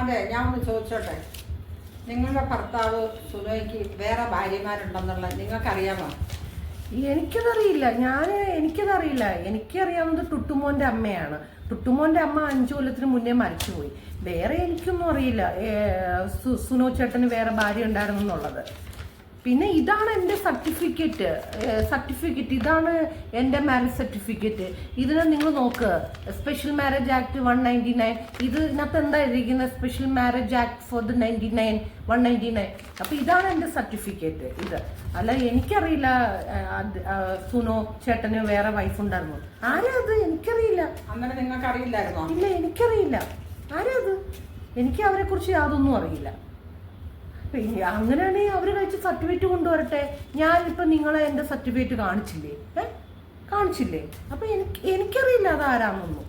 അതെ ഞാൻ ഒന്ന് ചോദിച്ചോട്ടെ? നിങ്ങളുടെ ഭർത്താവ് സുനോയ്ക്ക് വേറെ ഭാര്യമാരുണ്ടെന്നുള്ള നിങ്ങൾക്കറിയാമോ? എനിക്കതറിയില്ല. ഞാൻ എനിക്കതറിയില്ല. എനിക്കറിയാവുന്നത് ടുട്ടുമോന്റെ അമ്മയാണ്. ടുട്ടുമോന്റെ അമ്മ അഞ്ചു കൊല്ലത്തിന് മുന്നേ മരിച്ചുപോയി. വേറെ എനിക്കൊന്നും അറിയില്ല. സുനോ ചേട്ടന് വേറെ ഭാര്യ ഉണ്ടായിരുന്നു എന്നുള്ളത് പിന്നെ ഇതാണ് എന്റെ സർട്ടിഫിക്കറ്റ്. സർട്ടിഫിക്കറ്റ്. ഇതാണ് എന്റെ മാരേജ് സർട്ടിഫിക്കറ്റ് ഇതിനെ നിങ്ങൾ നോക്ക്. Special marriage act one ninety nine ഇത് ഇതിനകത്ത് എന്താ എഴുതിയിരിക്കുന്നത്? Special marriage act four the ninety nine one ninety nine അപ്പോൾ ഇതാണ് എന്റെ സർട്ടിഫിക്കറ്റ് ഇത്. അല്ല എനിക്കറിയില്ല സുനോ ചേട്ടന് വേറെ വൈഫ് ഉണ്ടായിരുന്നു. ആരാ അത്? എനിക്കറിയില്ല. അന്നേരം നിങ്ങൾക്ക് അറിയില്ലായിരുന്നോ ഇല്ല എനിക്കറിയില്ല. ആരാ അത്? എനിക്ക് അവരെ കുറിച്ച് യാതൊന്നും അറിയില്ല. പിന്നെ അങ്ങനെയാണെങ്കിൽ അവർ കഴിച്ച് സർട്ടിഫിക്കറ്റ് കൊണ്ടുവരട്ടെ. ഞാനിപ്പോൾ നിങ്ങളെ എന്റെ സർട്ടിഫിക്കറ്റ് കാണിച്ചില്ലേ? ഏ? കാണിച്ചില്ലേ? അപ്പോൾ എനിക്ക് എനിക്കറിയില്ല അത് ആരാന്നൊന്നും